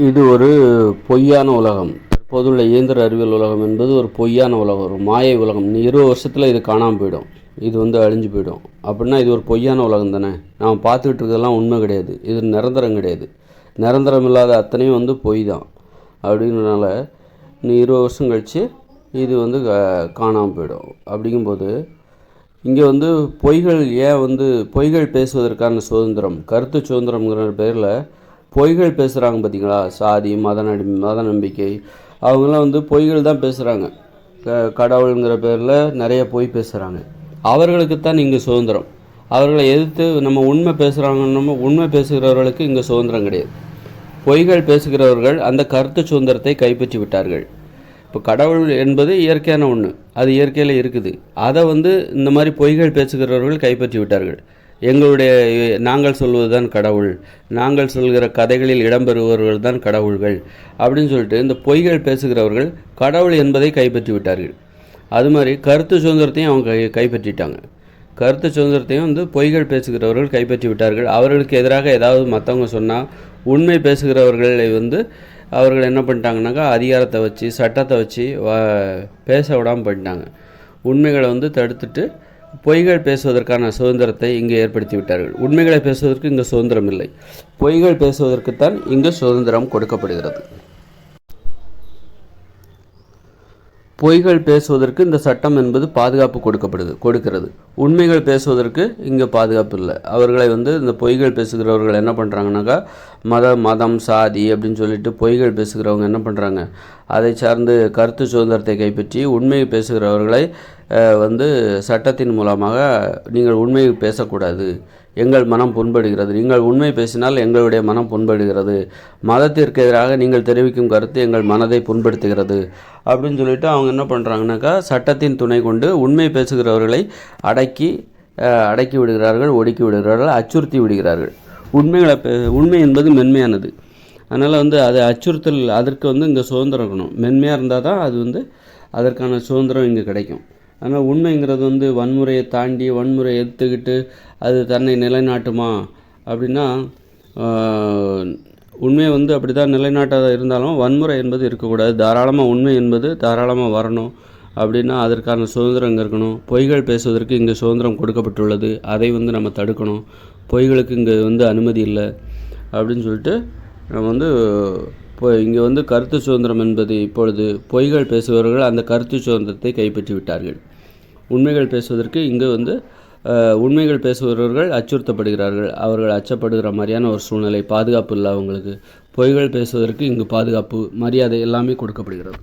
இது ஒரு பொய்யான உலகம். தற்போதுள்ள இயந்திர அறிவியல் உலகம் என்பது ஒரு பொய்யான உலகம் ஒரு மாயை உலகம். நீ இருபது வருஷத்தில் இது காணாமல் போயிடும். இது வந்து அழிஞ்சு போயிடும். அப்படின்னா இது ஒரு பொய்யான உலகம் தானே. நாம் பார்த்துக்கிட்டு இருக்கிறதெல்லாம் உண்மை கிடையாது. இது நிரந்தரம் கிடையாது. நிரந்தரம் இல்லாத அத்தனையும் வந்து பொய் தான். அப்படின்றனால நீ இருபது வருஷம் கழித்து இது வந்து கா- காணாமல் போயிடும். அப்படிங்கும்போது இங்கே வந்து பொய்கள் ஏன் வந்து பொய்கள் பேசுவதற்கான சுதந்திரம் கருத்து சுதந்திரம்ங்கிற பேரில் பொய்கள் பேசுகிறாங்க பார்த்தீங்களா சாதி மத நடி மத நம்பிக்கை. அவங்கெல்லாம் வந்து பொய்கள் தான் பேசுகிறாங்க க கடவுளுங்கிற பேரில் நிறைய பொய் பேசுகிறாங்க அவர்களுக்குத்தான் இங்கே சுதந்திரம். அவர்களை எதிர்த்து நம்ம உண்மை பேசுகிறாங்கன்னு உண்மை பேசுகிறவர்களுக்கு இங்கே சுதந்திரம் கிடையாது. பொய்கள் பேசுகிறவர்கள் அந்த கருத்து சுதந்திரத்தை கைப்பற்றி விட்டார்கள். இப்போ கடவுள் என்பது இயற்கையான ஒன்று அது இயற்கையில் இருக்குது. அதை வந்து இந்த மாதிரி பொய்கள் பேசுகிறவர்கள் கைப்பற்றி விட்டார்கள். எங்களுடைய நாங்கள் சொல்வது தான் கடவுள். நாங்கள் சொல்கிற கதைகளில் இடம்பெறுபவர்கள் தான் கடவுள்கள். அப்படின்னு சொல்லிட்டு இந்த பொய்கள் பேசுகிறவர்கள் கடவுள் என்பதை கைப்பற்றி விட்டார்கள். அது மாதிரி கருத்து சுதந்திரத்தையும் அவங்க கை கைப்பற்றிட்டாங்க. கருத்து சுதந்திரத்தையும் வந்து பொய்கள் பேசுகிறவர்கள் கைப்பற்றி விட்டார்கள். அவர்களுக்கு எதிராக ஏதாவது மற்றவங்க சொன்னால் உண்மை பேசுகிறவர்களை வந்து அவர்கள் என்ன பண்ணிட்டாங்கனாக்கா அதிகாரத்தை வச்சு சட்டத்தை வச்சு வ பேச விடாமல் பண்ணிட்டாங்க உண்மைகளை வந்து தடுத்துட்டு பொய்கள் பேசுவதற்கான சுதந்திரத்தை இங்கே ஏற்படுத்தி விட்டார்கள் உண்மைகளை பேசுவதற்கு இங்கே சுதந்திரம் இல்லை. பொய்கள் பேசுவதற்குத்தான் இங்கு சுதந்திரம் கொடுக்கப்படுகிறது. பொய்கள் பேசுவதற்கு இந்த சட்டம் என்பது பாதுகாப்பு கொடுக்கப்படுது கொடுக்கிறது. உண்மைகள் பேசுவதற்கு இங்கே பாதுகாப்பு இல்லை. அவர்களை வந்து இந்த பொய்கள் பேசுகிறவர்கள் என்ன பண்ணுறாங்கனாக்கா மத மதம் சாதி அப்படின்னு சொல்லிட்டு பொய்கள் பேசுகிறவங்க என்ன பண்ணுறாங்க அதை சார்ந்து கருத்து சுதந்திரத்தை கைப்பற்றி உண்மை பேசுகிறவர்களை வந்து சட்டத்தின் மூலமாக நீங்கள் உண்மையை பேசக்கூடாது. எங்கள் மனம் புண்படுகிறது. நீங்கள் உண்மை பேசினால் எங்களுடைய மனம் புண்படுகிறது. மதத்திற்கு எதிராக நீங்கள் தெரிவிக்கும் கருத்து எங்கள் மனதை புண்படுத்துகிறது. அப்படின்னு சொல்லிட்டு அவங்க என்ன பண்ணுறாங்கனாக்கா சட்டத்தின் துணை கொண்டு உண்மை பேசுகிறவர்களை அடக்கி அடக்கி விடுகிறார்கள் ஒடுக்கி விடுகிறார்கள் அச்சுறுத்தி விடுகிறார்கள். உண்மைகளை பே உண்மை என்பது மென்மையானது. அதனால் வந்து அதை அச்சுறுத்தல் அதற்கு வந்து இங்கே சுதந்திரம் இருக்கணும். மென்மையாக இருந்தால் தான் அது வந்து அதற்கான சுதந்திரம் இங்கே கிடைக்கும். ஆனால் உண்மைங்கிறது வந்து வன்முறையை தாண்டி வன்முறையை எடுத்துக்கிட்டு அது தன்னை நிலைநாட்டுமா? அப்படின்னா உண்மையை வந்து அப்படி தான் நிலைநாட்டாத இருந்தாலும் வன்முறை என்பது இருக்கக்கூடாது. தாராளமாக உண்மை என்பது தாராளமாக வரணும். அப்படின்னா அதற்கான சுதந்திரம் இங்கே இருக்கணும். பொய்கள் பேசுவதற்கு இங்கே சுதந்திரம் கொடுக்கப்பட்டுள்ளது. அதை வந்து நம்ம தடுக்கணும். பொய்களுக்கு இங்கே வந்து அனுமதி இல்லை. அப்படின்னு சொல்லிட்டு நம்ம வந்து இப்போ இங்கே வந்து கருத்து சுதந்திரம் என்பது இப்பொழுது பொய்கள் பேசுபவர்கள் அந்த கருத்து சுதந்திரத்தை கைப்பற்றி விட்டார்கள். உண்மைகள் பேசுவதற்கு இங்கே வந்து உண்மைகள் பேசுபவர்கள் அச்சுறுத்தப்படுகிறார்கள். அவர்கள் அச்சப்படுகிற மாதிரியான ஒரு சூழ்நிலை பாதுகாப்பு இல்லை அவங்களுக்கு. பொய்கள் பேசுவதற்கு இங்கு பாதுகாப்பு மரியாதை எல்லாமே கொடுக்கப்படுகிறது.